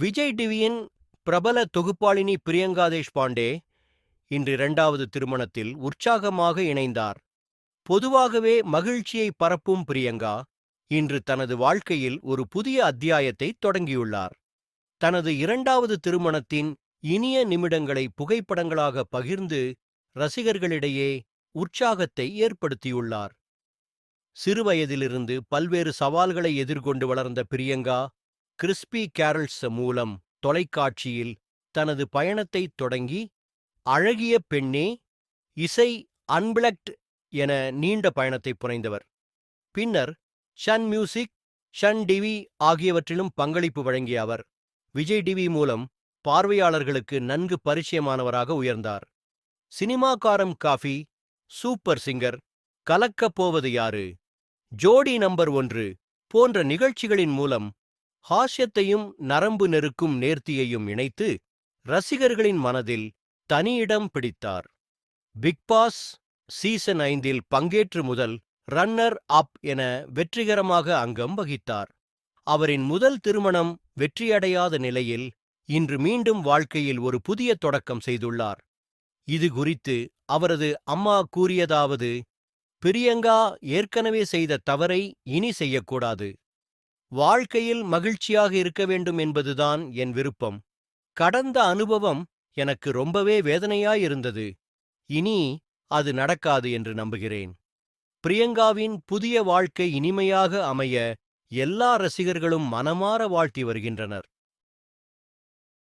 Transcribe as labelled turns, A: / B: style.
A: விஜய் டிவியின் பிரபல தொகுப்பாளினி பிரியங்கா தேஷ்பாண்டே இன்று இரண்டாவது திருமணத்தில் உற்சாகமாக இணைந்தார். பொதுவாகவே மகிழ்ச்சியை பரப்பும் பிரியங்கா இன்று தனது வாழ்க்கையில் ஒரு புதிய அத்தியாயத்தை தொடங்கியுள்ளார். தனது இரண்டாவது திருமணத்தின் இனிய நிமிடங்களை புகைப்படங்களாக பகிர்ந்து ரசிகர்களிடையே உற்சாகத்தை ஏற்படுத்தியுள்ளார். சிறுவயதிலிருந்து பல்வேறு சவால்களை எதிர்கொண்டு வளர்ந்த பிரியங்கா கிறிஸ்பி கேரல்ஸ் மூலம் தொலைக்காட்சியில் தனது பயணத்தை தொடங்கி அழகிய பெண்ணே இசை அன்பிளக்ட் என நீண்ட பயணத்தை புனைந்தவர். பின்னர் ஷன் மியூசிக் ஷன் டிவி ஆகியவற்றிலும் பங்களிப்பு வழங்கிய அவர் விஜய் டிவி மூலம் பார்வையாளர்களுக்கு நன்கு பரிச்சயமானவராக உயர்ந்தார். சினிமாக்காரம் காஃபி சூப்பர் சிங்கர் கலக்கப் போவது யாரு ஜோடி நம்பர் ஒன்று போன்ற நிகழ்ச்சிகளின் மூலம் ஹாஸ்யத்தையும் நரம்பு நெருக்கும் நேர்த்தியையும் இணைத்து ரசிகர்களின் மனதில் தனியிடம் பிடித்தார். பிக் பாஸ் சீசன் ஐந்தில் பங்கேற்று முதல் ரன்னர் அப் என வெற்றிகரமாக அங்கம் வகித்தார். அவரின் முதல் திருமணம் வெற்றியடையாத நிலையில் இன்று மீண்டும் வாழ்க்கையில் ஒரு புதிய தொடக்கம் செய்துள்ளார். இது குறித்து அவரது அம்மா கூறியதாவது பிரியங்கா ஏற்கனவே செய்த தவறை இனி செய்யக்கூடாது. வாழ்க்கையில் மகிழ்ச்சியாக இருக்க வேண்டும் என்பதுதான் என் விருப்பம். கடந்த அனுபவம் எனக்கு ரொம்பவே வேதனையாயிருந்தது இனி அது நடக்காது என்று நம்புகிறேன். பிரியங்காவின் புதிய வாழ்க்கை இனிமையாக அமைய எல்லா ரசிகர்களும் மனமாற வாழ்த்தி வருகின்றனர்.